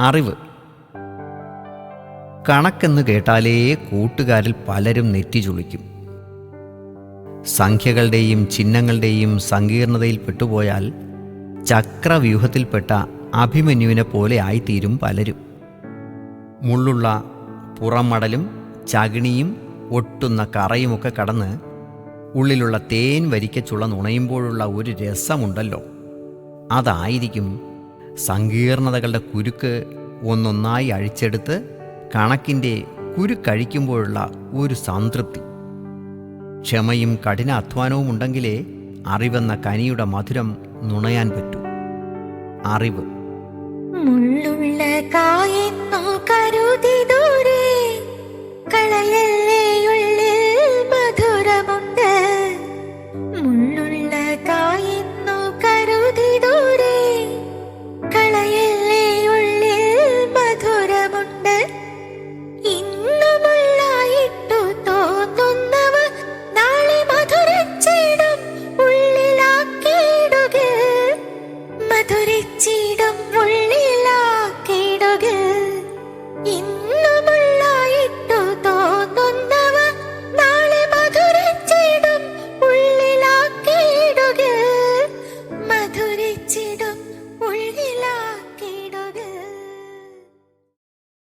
അറിവ്. കണക്കെന്ന് കേട്ടാലേ കൂട്ടുകാരിൽ പലരും നെറ്റിചുളിക്കും സംഖ്യകളുടെയും ചിഹ്നങ്ങളുടെയും സങ്കീർണതയിൽ പെട്ടുപോയാൽ ചക്രവ്യൂഹത്തിൽപ്പെട്ട അഭിമന്യുവിനെ പോലെ ആയിത്തീരും പലരും. മുള്ളുള്ള പുറമടലും ചകിണിയും ഒട്ടുന്ന കറയുമൊക്കെ കടന്ന് ഉള്ളിലുള്ള തേൻ വരിക്കച്ചുള്ള നുണയുമ്പോഴുള്ള ഒരു രസമുണ്ടല്ലോ. അതായിരിക്കും സങ്കീർണതകളുടെ കുരുക്ക് ഒന്നൊന്നായി അഴിച്ചെടുത്ത് കണക്കിന്റെ കുരുക്കഴിക്കുമ്പോഴുള്ള ഒരു സംതൃപ്തി. ക്ഷമയും കഠിന അധ്വാനവും ഉണ്ടെങ്കിലേ അറിവെന്ന കനിയുടെ മധുരം നുണയാൻ പറ്റൂ. അറിവ്. മുള്ളുള്ള കായെന്നു മധുരച്ചീടം ഉള്ളിൽ